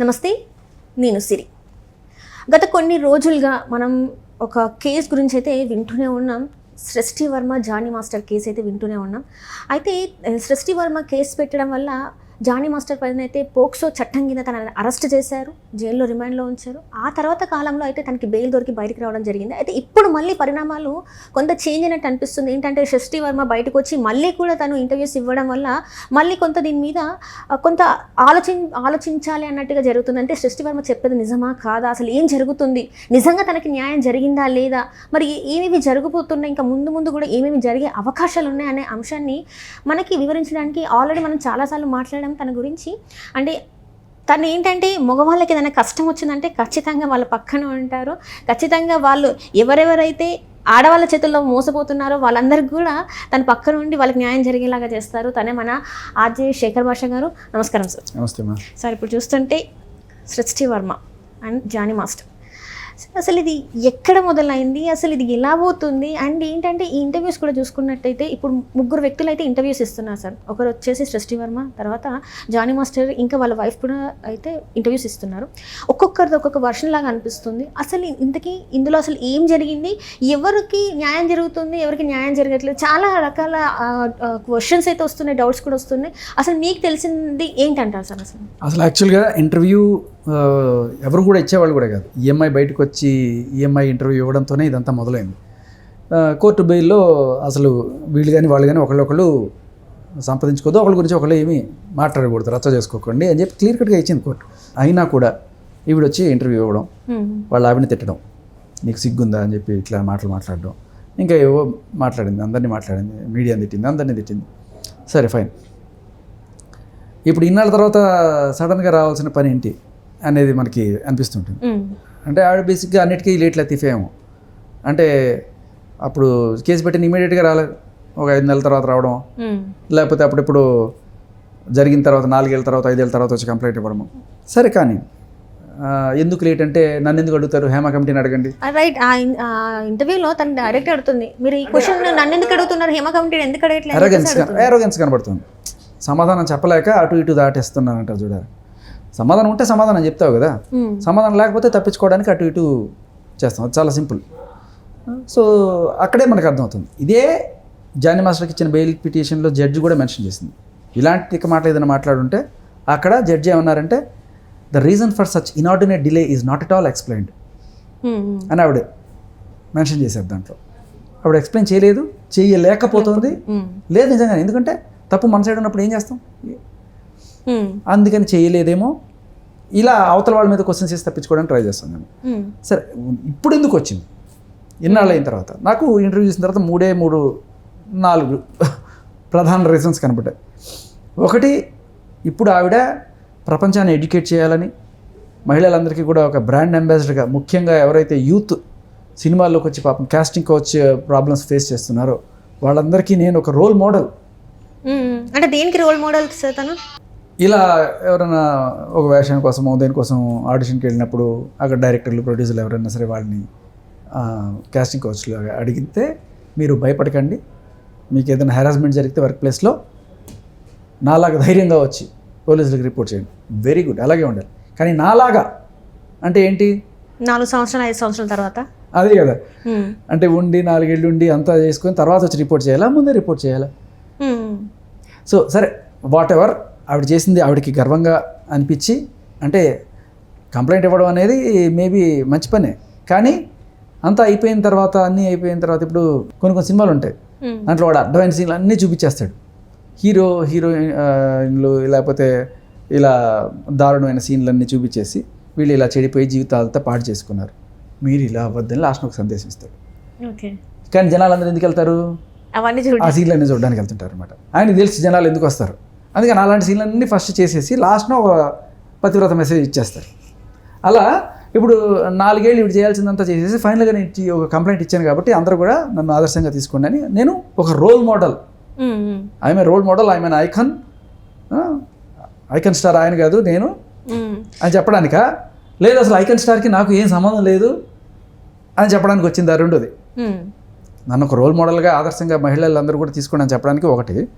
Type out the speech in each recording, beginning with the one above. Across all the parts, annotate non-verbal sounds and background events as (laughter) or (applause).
నమస్తే నేను సిరి. గత కొన్ని రోజులుగా మనం ఒక కేస్ గురించి అయితే వింటూనే ఉన్నాం. సృష్టి వర్మ జానీ మాస్టర్ కేసు అయితే వింటూనే ఉన్నాం. అయితే సృష్టి వర్మ కేసు పెట్టడం వల్ల జానీ మాస్టర్ పైన అయితే పోక్సో చట్టం కింద తనని అరెస్ట్ చేశారు జైల్లో రిమాండ్లో ఉంచారు. ఆ తర్వాత కాలంలో అయితే తనకి బెయిల్ దొరికి బయటికి రావడం జరిగింది. అయితే ఇప్పుడు మళ్ళీ పరిణామాలు కొంత చేంజ్ అయినట్టు అనిపిస్తుంది. ఏంటంటే షష్ఠి వర్మ బయటకు వచ్చి మళ్ళీ కూడా తను ఇంటర్వ్యూస్ ఇవ్వడం వల్ల మళ్ళీ కొంత దీని మీద కొంత ఆలోచిం ఆలోచించాలి అన్నట్టుగా జరుగుతుంది. అంటే సృష్టి వర్మ చెప్పేది నిజమా కాదా? అసలు ఏం జరుగుతుంది? నిజంగా తనకి న్యాయం జరిగిందా లేదా? మరి ఏమేమి జరగబోతున్నాయి? ఇంకా ముందు ముందు కూడా ఏమేమి జరిగే అవకాశాలు ఉన్నాయనే అంశాన్ని మనకి వివరించడానికి ఆల్రెడీ మనం చాలాసార్లు మాట్లాడడం మాట్లాడాం తన గురించి. అంటే తను ఏంటంటే మగవాళ్ళకి ఏదైనా కష్టం వచ్చిందంటే ఖచ్చితంగా వాళ్ళ పక్కన ఉంటారు. ఖచ్చితంగా వాళ్ళు ఎవరెవరైతే ఆడవాళ్ళ చేతుల్లో మోసపోతున్నారో వాళ్ళందరికీ కూడా తన పక్కన ఉండి వాళ్ళకి న్యాయం జరిగేలాగా చేస్తారు. తనే మన ఆర్జే శేఖర్ భాష గారు. నమస్కారం సార్. నమస్తే సార్ ఇప్పుడు చూస్తుంటే సృష్టి వర్మ అండ్ జానీ మాస్టర్. అసలు ఇది ఎక్కడ మొదలైంది? అసలు ఇది ఎలా పోతుంది? అండ్ ఏంటంటే ఈ ఇంటర్వ్యూస్ కూడా చూసుకున్నట్టయితే ఇప్పుడు ముగ్గురు వ్యక్తులు అయితే ఇంటర్వ్యూస్ ఇస్తున్నారు సార్. ఒకరు వచ్చేసి సృష్టి వర్మ తర్వాత జానీ మాస్టర్ ఇంకా వాళ్ళ వైఫ్ కూడా అయితే ఇంటర్వ్యూస్ ఇస్తున్నారు. ఒక్కొక్కరిది ఒక్కొక్క వర్షన్ లాగా అనిపిస్తుంది. అసలు ఇంతకీ ఇందులో అసలు ఏం జరిగింది? ఎవరికి న్యాయం జరుగుతుంది? ఎవరికి న్యాయం జరగట్లేదు? చాలా రకాల క్వశ్చన్స్ అయితే వస్తున్నాయి డౌట్స్ కూడా వస్తున్నాయి. అసలు మీకు తెలిసింది ఏంటంటారు సార్ అసలు? అసలు యాక్చువల్గా ఇంటర్వ్యూ ఎవరు కూడా ఇచ్చేవాళ్ళు కూడా కాదు. ఈఎంఐ బయటకు వచ్చి ఈఎంఐ ఇంటర్వ్యూ ఇవ్వడంతోనే ఇదంతా మొదలైంది. కోర్టు బెయిల్లో అసలు వీళ్ళు కానీ వాళ్ళు కానీ ఒకళ్ళొకళ్ళు సంపాదించుకోదు ఒకళ్ళ గురించి ఒకళ్ళు ఏమీ మాట్లాడకూడదు రచ్చ చేసుకోకండి అని చెప్పి క్లియర్ కట్గా ఇచ్చింది కోర్టు. అయినా కూడా ఈవిడ వచ్చి ఇంటర్వ్యూ ఇవ్వడం వాళ్ళ ఆవిడని తిట్టడం నీకు సిగ్గుందా అని చెప్పి ఇట్లా మాటలు మాట్లాడడం ఇంకా ఏవో మాట్లాడింది అందరినీ మాట్లాడింది మీడియాని తిట్టింది అందరినీ తిట్టింది. సరే ఫైన్. ఇప్పుడు ఇన్నాళ్ళ తర్వాత సడన్గా రావాల్సిన పని ఏంటి? అనేది మనకి అనిపిస్తుంటుంది. అంటే ఆవిడ బేసిక్గా అన్నిటికీ లేట్ లతీఫే ఏమో అంటే అప్పుడు కేసు పెట్టిన ఇమీడియట్గా రాలేదు ఒక ఐదు నెలల తర్వాత రావడం. లేకపోతే అప్పుడెప్పుడు జరిగిన తర్వాత నాలుగేళ్ళ తర్వాత ఐదేళ్ళ తర్వాత వచ్చి కంప్లైంట్ ఇవ్వడము. సరే కానీ ఎందుకు లేట్ అంటే నన్ను ఎందుకు అడుగుతారు? హేమ కమిటీని అడగండి. రైట్. ఇంటర్వ్యూలో తను డైరెక్ట్ అడుగుతుంది. మీరు ఈ క్వశ్చన్ నన్ను ఎందుకు అడుగుతున్నారు? హేమ కమిటీ ఎందుకు అడగట్లేదు. ఎరోగెన్స్ కనబడుతుంది. సమాధానం చెప్పలేక అటు ఇటు దాటేస్తున్నానంటారు చూడాలి. సమాధానం ఉంటే సమాధానం చెప్తావు కదా. సమాధానం లేకపోతే తప్పించుకోవడానికి అటు ఇటు చేస్తాం. అది చాలా సింపుల్. సో అక్కడే మనకు అర్థమవుతుంది. ఇదే జానీ మాస్టర్కి ఇచ్చిన బెయిల్ పిటిషన్లో జడ్జి కూడా మెన్షన్ చేసింది. ఇలాంటి మాటలు ఏదైనా మాట్లాడుంటే అక్కడ జడ్జి ఏమన్నారంటే the reason for such inordinate delay is not at all explained. అని ఆవిడ మెన్షన్ చేశారు దాంట్లో. ఆవిడ ఎక్స్ప్లెయిన్ చేయలేదు చేయలేకపోతుంది. లేదు నిజంగా ఎందుకంటే తప్పు మన సైడ్ ఉన్నప్పుడు ఏం చేస్తాం. అందుకని చేయలేదేమో. ఇలా అవతల వాళ్ళ మీద క్వశ్చన్స్ చేసి తప్పించుకోవడానికి ట్రై చేస్తాను నేను. మ్మ్. సరే ఇప్పుడు ఎందుకు వచ్చింది? ఇన్నాళ్ళు అయిన తర్వాత. నాకు ఇంటర్వ్యూ చేసిన తర్వాత మూడే మూడు నాలుగు (laughs) ప్రధాన రీజన్స్ కనపడ్డాయి. ఒకటి ఇప్పుడు ఆవిడ ప్రపంచాన్ని ఎడ్యుకేట్ చేయాలని మహిళలందరికీ కూడా ఒక బ్రాండ్ అంబాసిడర్గా ముఖ్యంగా ఎవరైతే యూత్ సినిమాల్లోకి వచ్చి పాపం కాస్టింగ్ కోచ్ ప్రాబ్లమ్స్ ఫేస్ చేస్తున్నారో వాళ్ళందరికీ నేను ఒక రోల్ మోడల్ మ్మ్. అంటే దేనికి రోల్ మోడల్ సార్ తను? ఇలా ఎవరైనా ఒక వేషం కోసమో దేనికోసం ఆడిషన్కి వెళ్ళినప్పుడు అక్కడ డైరెక్టర్లు ప్రొడ్యూసర్లు ఎవరైనా సరే వాళ్ళని కాస్టింగ్ కోచ్లు అడిగితే మీరు భయపడకండి. మీకు ఏదైనా హెరాస్మెంట్ జరిగితే వర్క్ ప్లేస్లో నాలాగా ధైర్యంగా వచ్చి పోలీసులకు రిపోర్ట్ చేయండి. వెరీ గుడ్ అలాగే ఉండాలి. కానీ నాలాగా అంటే ఏంటి? నాలుగు సంవత్సరాలు ఐదు సంవత్సరాల తర్వాత? అదే కదా. అంటే ఉండి నాలుగేళ్ళు ఉండి అంతా చేసుకొని తర్వాత వచ్చి రిపోర్ట్ చేయాలా? ముందే రిపోర్ట్ చేయాలా. సో సరే వాట్ ఎవర్ ఆవిడ చేసింది ఆవిడకి గర్వంగా అనిపించి అంటే కంప్లైంట్ ఇవ్వడం అనేది మేబీ మంచి పనే. కానీ అంతా అయిపోయిన తర్వాత అన్నీ అయిపోయిన తర్వాత ఇప్పుడు కొన్ని కొన్ని సినిమాలు ఉంటాయి. దాంట్లో వాడు అడ్వాన్స్ సీన్లు అన్నీ చూపించేస్తాడు. హీరో హీరోయిన్లు లేకపోతే ఇలా దారుణమైన సీన్లు అన్నీ చూపించేసి వీళ్ళు ఇలా చెడిపోయి జీవితాలతో పాడు చేసుకున్నారు. మీరు ఇలా అవ్వద్దని లాస్ట్ ఒక సందేశం ఇస్తాడు. కానీ జనాలందరూ ఎందుకు వెళ్తారు? ఆ సీన్లన్నీ చూడడానికి వెళ్తుంటారు అనమాట ఆయన తెలిసి జనాలు ఎందుకు వస్తారు? అందుకని అలాంటి సీన్లన్నీ ఫస్ట్ చేసేసి లాస్ట్న ఒక పతివ్రత మెసేజ్ ఇచ్చేస్తారు. అలా ఇప్పుడు నాలుగేళ్ళు ఇప్పుడు చేయాల్సిందంతా చేసేసి ఫైనల్గా నేను ఒక కంప్లైంట్ ఇచ్చాను కాబట్టి అందరూ కూడా నన్ను ఆదర్శంగా తీసుకోండి అని నేను ఒక role model. I'm role model I'm icon icon star ఆయన కాదు నేను. అని చెప్పడానికా? లేదు అసలు ఐకన్ స్టార్కి నాకు ఏం సంబంధం లేదు అని చెప్పడానికి వచ్చింది ఆ రెండోది. నన్ను ఒక రోల్ మోడల్గా ఆదర్శంగా మహిళలందరూ కూడా తీసుకోండి అని చెప్పడానికి ఒకటి.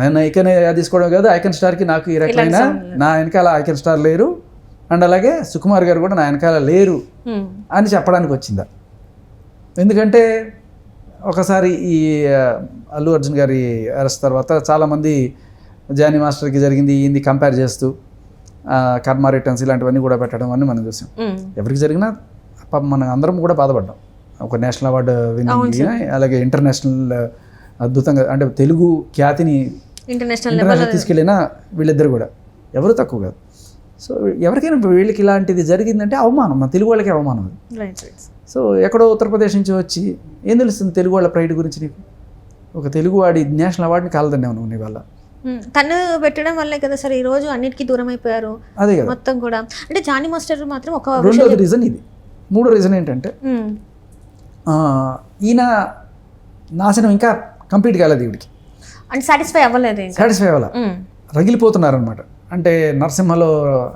నేను ఐకన్ తీసుకోవడం కాదు ఐకన్ స్టార్కి నాకు ఈ రకమైన నా వెనకాల ఐకన్ స్టార్ లేరు. అండ్ అలాగే సుకుమార్ గారు కూడా నా వెనకాల లేరు అని చెప్పడానికి వచ్చిందా. ఎందుకంటే ఒకసారి ఈ అల్లు అర్జున్ గారి అరెస్ట్ తర్వాత చాలామంది జానీ మాస్టర్కి జరిగింది ఈయన్ని కంపేర్ చేస్తూ కర్మ రిటర్న్స్ ఇలాంటివన్నీ కూడా పెట్టడం అన్నీ మనం చూసాం. ఎవరికి జరిగినా మనం అందరం కూడా బాధపడ్డాం. ఒక నేషనల్ అవార్డు విన్నింగ్ అలాగే ఇంటర్నేషనల్ అద్భుతంగా అంటే తెలుగు ఖ్యాతిని ఇంటర్నేషనల్ తీసుకెళ్ళిన వీళ్ళిద్దరు కూడా. ఎవరు తక్కువ కాదు. సో ఎవరికైనా వీళ్ళకి ఇలాంటిది జరిగిందంటే అవమానం. మన తెలుగు వాళ్ళకి అవమానం అది. సో ఎక్కడో ఉత్తరప్రదేశ్ నుంచి వచ్చి ఏం తెలుస్తుంది తెలుగు వాళ్ళ ప్రైడ్ గురించి నీకు? ఒక తెలుగు వాడి నేషనల్ అవార్డుని కాలదన్నావు నువ్వు నీ వల్ల. తను పెట్టడం వల్లే కదా సార్ ఈ రోజు అన్నిటికీ దూరం అయిపోయారు అదే కదా. మొత్తం కూడా. అంటే జానీ మాస్టర్ మాత్రం ఒక రెండోది రీజన్ ఇది. మూడో రీజన్ ఏంటంటే ఈయన నాశనం ఇంకా కంప్లీట్ కాలేదు ఈవిడికి అంటే సాటిస్ఫై అవ్వలేదు సాటిస్ఫై అవ్వాల? ఉమ్, రగిలిపోతున్నారనమాట. అంటే నరసింహలో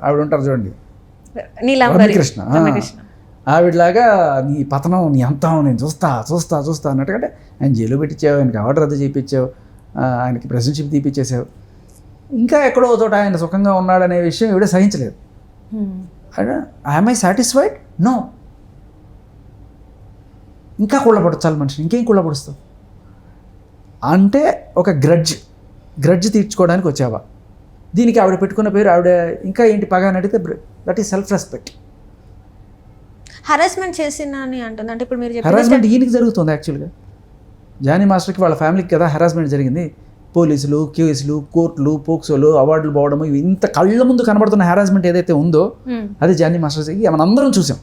ఆవిడ ఉంటారు చూడండి రమ్యకృష్ణ. రమ్యకృష్ణ. ఆవిడలాగా నీ పతనం నీ అంతం నేను చూస్తా చూస్తా చూస్తా అన్నట్టుగా అంటే ఆయన జైలు పెట్టించావు ఆయనకి ఆర్డర్ రద్దు చేయించావు ఆయనకి ప్రెసిడెన్షిప్ తీపిచ్చేసావు. ఇంకా ఎక్కడో చోట ఆయన సుఖంగా ఉన్నాడనే విషయం ఈవిడ సహించలేదు. I am I satisfied no ఇంకా కుళ్ళపడచాలి మనిషిని ఇంకేం కుళ్ళపడుస్తావు? అంటే ఒక గ్రడ్జ్ గ్రడ్జ్ తీర్చుకోవడానికి వచ్చావా? దీనికి ఆవిడ పెట్టుకున్న పేరు ఆవిడ ఇంకా ఏంటి పగా అని అడిగితే that is self respect harassment చేసిన అని అంటుంది. అంటే ఇప్పుడు మీరు హెరాస్మెంట్ ఈయనకి జరుగుతుంది యాక్చువల్గా జానీ మాస్టర్కి వాళ్ళ ఫ్యామిలీకి కదా హెరాస్మెంట్ జరిగింది. పోలీసులు కేసులు కోర్టులు పోక్సోలు అవార్డులు పోవడం ఇవి ఇంత కళ్ళ ముందు కనబడుతున్న హెరాస్మెంట్ ఏదైతే ఉందో ఉమ్, అది జానీ మాస్టర్స్ మనం అందరం చూసాం.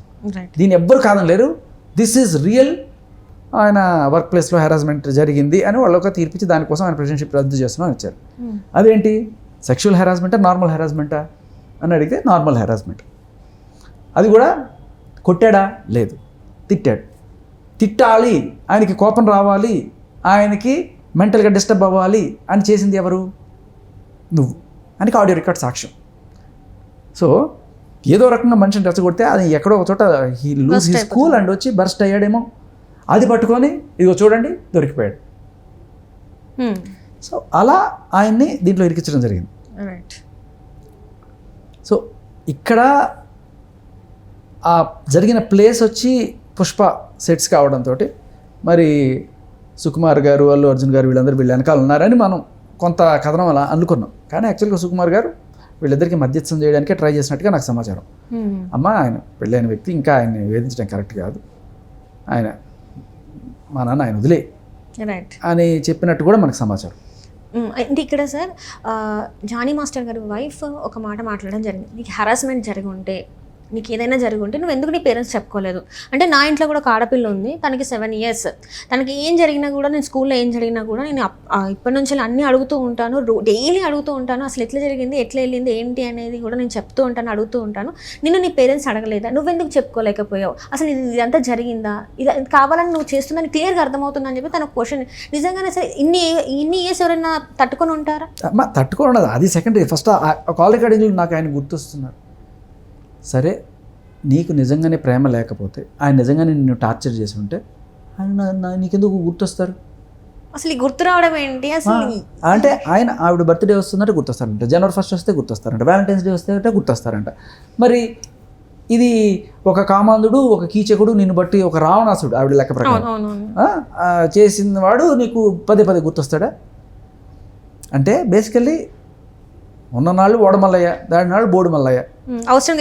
దీన్ని ఎవ్వరు కాదని లేరు దిస్ ఈజ్ రియల్ ఆయన వర్క్ ప్లేస్లో హెరాస్మెంట్ జరిగింది అని వాళ్ళు ఒక తీర్పిచ్చి దానికోసం ఆయన ప్రెసిడెన్షిప్ రద్దు చేస్తున్నాం అని వచ్చారు. ఉమ్, అదేంటి? సెక్షువల్ హెరాస్మెంటా నార్మల్ హెరాస్మెంటా అని అడిగితే నార్మల్ హెరాస్మెంట్ అది కూడా కొట్టాడా? లేదు. తిట్టాడు. తిట్టాలి. ఆయనకి కోపం రావాలి. ఆయనకి మెంటల్గా డిస్టర్బ్ అవ్వాలి అని చేసింది ఎవరు? నువ్వు. ఆయనకి ఆడియో రికార్డ్ సాక్ష్యం. సో ఏదో రకంగా మనిషిని రెచ్చగొడితే అది ఎక్కడో ఒక చోట he lose he school and వచ్చి బర్స్ట్ అయ్యాడేమో. అది పట్టుకొని ఇదిగో చూడండి దొరికిపోయాడు. సో అలా ఆయన్ని దీంట్లో ఇరికించడం జరిగింది. రైట్ సో ఇక్కడ ఆ జరిగిన ప్లేస్ వచ్చి పుష్ప సెట్స్ కావడంతో మరి సుకుమార్ గారు అల్లు అర్జున్ గారు వీళ్ళందరూ వీళ్ళ వెనకాల ఉన్నారని మనం కొంత కథనం అలా అనుకున్నాం. కానీ యాక్చువల్గా సుకుమార్ గారు వీళ్ళిద్దరికి మధ్యస్థం చేయడానికే ట్రై చేసినట్టుగా నాకు సమాచారం. అమ్మ ఆయన పెళ్ళైన వ్యక్తి ఇంకా ఆయన్ని వేధించడం కరెక్ట్ కాదు. ఆయన మా నాన్న ఆయన వదిలే. రైట్ అని చెప్పినట్టు కూడా మనకు సమాచారం. అంటే ఇక్కడ సార్ జానీ మాస్టర్ గారి వైఫ్ ఒక మాట మాట్లాడడం జరిగింది. నీకు హరాస్మెంట్ జరిగి ఉంటే నీకు ఏదైనా జరిగి నువ్వు ఎందుకు నీ పేరెంట్స్ చెప్పుకోలేదు? అంటే నా ఇంట్లో కూడా ఒక ఆడపిల్ల ఉంది తనకి సెవెన్ ఇయర్స్ తనకి ఏం జరిగినా కూడా నేను స్కూల్లో ఏం జరిగినా కూడా నేను ఇప్పటి నుంచి అన్నీ అడుగుతూ ఉంటాను డైలీ అడుగుతూ ఉంటాను అసలు ఎట్లా జరిగింది ఎట్లా వెళ్ళింది ఏంటి అనేది కూడా నేను చెప్తూ ఉంటాను అడుగుతూ ఉంటాను. నిన్ను నీ పేరెంట్స్ అడగలేదా? నువ్వెందుకు చెప్పుకోలేకపోయావు? అసలు ఇది ఇదంతా జరిగిందా? ఇది కావాలని నువ్వు చేస్తుందని క్లియర్గా అర్థమవుతుందని చెప్పి తన క్వశ్చన్ నిజంగానే సరే ఇన్ని ఇన్ని ఇయర్స్ ఎవరైనా తట్టుకొని ఉంటారా? తట్టుకొని ఉండదు. అది సెకండరీ ఫస్ట్ కాల్ రికార్డింగ్లో నాకు ఆయన గుర్తొస్తున్నారు? సరే నీకు నిజంగానే ప్రేమ లేకపోతే ఆయన నిజంగానే నిన్ను టార్చర్ చేసి ఉంటే ఆయన నీకెందుకు గుర్తొస్తారు? అసలు గుర్తు రావడం ఏంటి? అసలు అంటే ఆయన ఆవిడ బర్త్డే వస్తుందంటే గుర్తొస్తారంట. జనవరి ఫస్ట్ వస్తే గుర్తొస్తారంట. వ్యాలంటైన్స్ డే వస్తే అంటే గుర్తొస్తారంట. మరి ఇది ఒక కామాంధుడు ఒక కీచకుడు నిన్ను బట్టి ఒక రావణాసుడు ఆవిడ లెక్క ప్రకారం. చేసిన వాడు నీకు పదే పదే గుర్తొస్తాడా? అంటే బేసికల్లీ ఉన్ననాళ్ళు ఓడమల్లయ్య దాని నాడు బోడు మల్లయ్య ఉమ్, అవసరం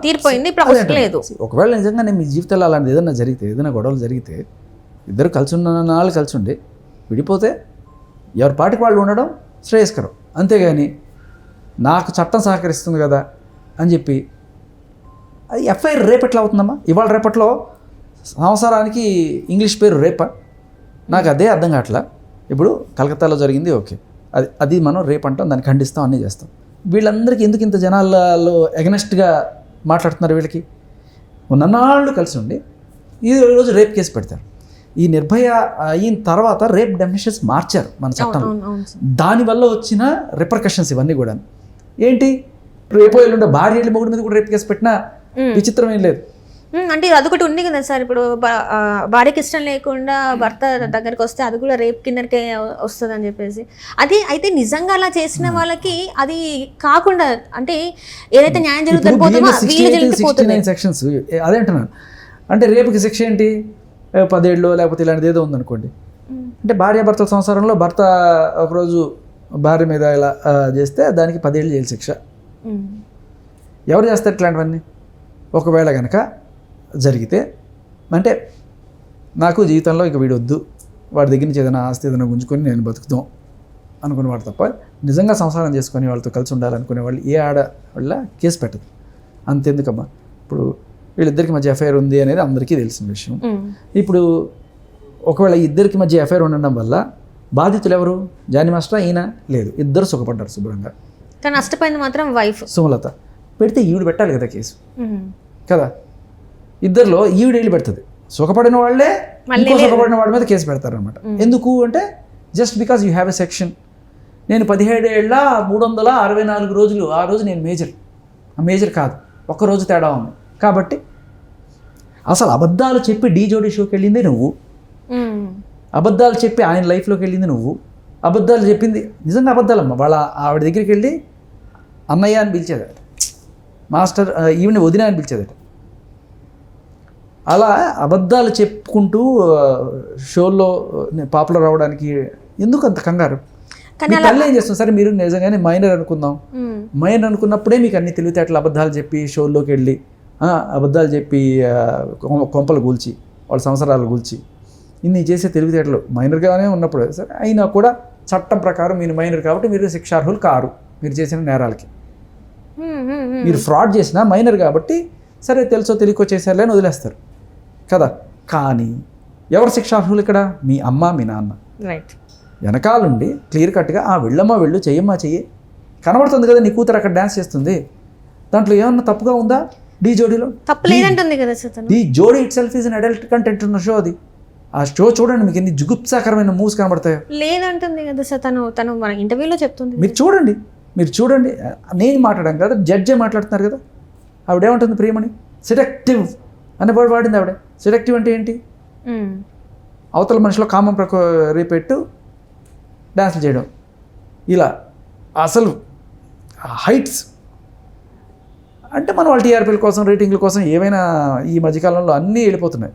తీరిపోయింది. ఇప్పుడు అవసరం. లేదు. ఒకవేళ నిజంగానే మీ జీవితంలో అలాంటిది ఏదైనా జరిగితే ఏదైనా గొడవలు జరిగితే ఇద్దరు కలిసి ఉన్న నాళ్ళు కలిసి ఉండి విడిపోతే ఎవరి పాటికి వాళ్ళు ఉండడం శ్రేయస్కరం. అంతేగాని నాకు చట్టం సహకరిస్తుంది కదా అని చెప్పి అది ఎఫ్ఐఆర్ రేపట్లో అవుతుందమ్మా? ఇవాళ రేపట్లో సంవత్సరానికి ఇంగ్లీష్ పేరు రేప. నాకు అదే అర్థం కావట్లా. ఇప్పుడు కలకత్తాలో జరిగింది ఓకే. అది అది మనం రేపు అంటాం దాన్ని ఖండిస్తాం అన్నీ చేస్తాం. వీళ్ళందరికీ ఎందుకు ఇంత జనాలలో ఎగనెస్ట్గా మాట్లాడుతున్నారు వీళ్ళకి? ఉన్ననాళ్ళు కలిసి ఉండి ఈ రోజు రేప్ కేసు పెడతారు. ఈ నిర్భయ అయిన తర్వాత రేప్ డెఫినేషన్స్ మార్చారు మన చట్టంలో. దానివల్ల వచ్చిన రిపర్కషన్స్ ఇవన్నీ కూడా ఏంటి? రేపు ఎల్లుండే భార్య వెళ్ళి మొగుడి మీద కూడా రేప్ కేసు పెట్టినా. విచిత్రం ఏం లేదు. అంటే అదొకటి ఉంది కదా సార్. ఇప్పుడు భార్యకి ఇష్టం లేకుండా భర్త దగ్గరికి వస్తే అది కూడా రేప్ కిందకే వస్తుంది అని చెప్పేసి. అది అయితే నిజంగా అలా చేసిన వాళ్ళకి అది కాకుండా అంటే ఏదైతే న్యాయం జరుగుతుంది సెక్షన్స్ అదే అంటున్నాను. అంటే రేపుకి శిక్ష ఏంటి? పదేళ్ళు లేకపోతే ఇలాంటిది ఏదో ఉందనుకోండి. అంటే భార్యాభర్తల సంసారంలో భర్త ఒకరోజు భార్య మీద ఇలా చేస్తే దానికి పదేళ్ళు జైలు శిక్ష. ఎవరు చేస్తారు ఇట్లాంటివన్నీ? ఒకవేళ కనుక జరిగితే అంటే నాకు జీవితంలో ఇక వీడు వద్దు వాడి దగ్గర నుంచి ఏదైనా ఆస్తి ఏదైనా గుంజుకొని నేను బతుకుతాం అనుకునేవాడు తప్ప నిజంగా సంసారం చేసుకొని వాళ్ళతో కలిసి ఉండాలనుకునే వాళ్ళు ఏ ఆడ వాళ్ళ కేసు పెట్టదు. అంతెందుకమ్మా? ఇప్పుడు వీళ్ళిద్దరికి మధ్య ఎఫ్ఐఆర్ ఉంది అనేది అందరికీ తెలిసిన విషయం. ఇప్పుడు ఒకవేళ ఇద్దరికి మధ్య ఎఫ్ఐఆర్ ఉండడం వల్ల బాధితులు ఎవరు? జాని మాస్టర్ ఈయన? లేదు. ఇద్దరు సుఖపడ్డారు శుభ్రంగా. కానీ నష్టపోయింది మాత్రం వైఫ్ సుమలత. పెడితే ఈవిడ పెట్టాలి కదా కేసు. కదా? ఇద్దరిలో ఈవిడ వెళ్ళి పెడుతుంది. సుఖపడిన వాళ్ళే ఇంకో సుఖపడిన వాడి మీద కేసు పెడతారనమాట ఎందుకు అంటే just because you have a section నేను పదిహేడు ఏళ్ళ మూడు వందల అరవై నాలుగు రోజులు ఆ రోజు నేను మేజర్. ఆ మేజర్ కాదు. ఒక్క రోజు తేడా ఉంది. కాబట్టి అసలు అబద్ధాలు చెప్పి డీ జోడీ షోకి వెళ్ళింది నువ్వు. అబద్ధాలు చెప్పి ఆయన లైఫ్లోకి వెళ్ళింది నువ్వు. అబద్ధాలు చెప్పింది నిజంగా అబద్ధాలమ్మ. వాళ్ళ ఆవిడ దగ్గరికి వెళ్ళి అన్నయ్య అని పిలిచేదట. మాస్టర్ ఈవిని వదిన అని పిలిచేదట. అలా అబద్ధాలు చెప్పుకుంటూ షోల్లో పాపులర్ అవడానికి ఎందుకు అంత కంగారు? తల్లి ఏం చేస్తుంది? సరే మీరు నిజంగానే మైనర్ అనుకుందాం. మైనర్ అనుకున్నప్పుడే మీకు అన్ని తెలివితేటలు అబద్ధాలు చెప్పి షోల్లోకి వెళ్ళి అబద్ధాలు చెప్పి కొంపలు కూల్చి వాళ్ళ సంవత్సరాలు కూల్చి ఇన్ని చేసే తెలివితేటలు మైనర్గానే ఉన్నప్పుడు. సరే అయినా కూడా చట్టం ప్రకారం మీరు మైనర్ కాబట్టి మీరు శిక్షార్హులు కారు. మీరు చేసిన నేరాలకి. మీరు ఫ్రాడ్ చేసినా మైనర్ కాబట్టి సరే తెలుసో తెలియకో చేశారులే అని వదిలేస్తారు. కదా? కానీ ఎవరు శిక్షార్హులు ఇక్కడ? మీ అమ్మ మీ నాన్న. రైట్ వెనకాలండి క్లియర్ కట్గా ఆ వెళ్ళమ్మా వెళ్ళు చెయ్యమ్మా చెయ్యి. కనబడుతుంది కదా నీ కూతురు అక్కడ డ్యాన్స్ చేస్తుంది. దాంట్లో ఏమన్నా తప్పుగా ఉందా? డీ జోడీలో? తప్పు లేదంటుంది కదా Dhee Jodi itself is an adult content ఉన్న షో అది. ఆ షో చూడండి మీకు ఎన్ని జుగుప్సాకరమైన మూవ్స్ కనబడతాయో. లేదంటుంది కదా సార్ తను. తను మన ఇంటర్వ్యూలో చెప్తుంది మీరు చూడండి మీరు చూడండి. నేను మాట్లాడాం కదా జడ్జే మాట్లాడుతున్నారు కదా. ఆవిడేమంటుంది ప్రియమణి? సెడక్టివ్ అనే వర్డ్ వాడింది ఆవిడ. సెడక్టివ్ అంటే ఏంటి. అవతల మనిషిలో కామం ప్రకో రేపెట్టు డ్యాన్సులు చేయడం. ఇలా అసలు హైట్స్ అంటే మనం వాళ్ళ టీఆర్పీల కోసం రేటింగ్ల కోసం ఏమైనా ఈ మధ్యకాలంలో అన్నీ వెళ్ళిపోతున్నాయి.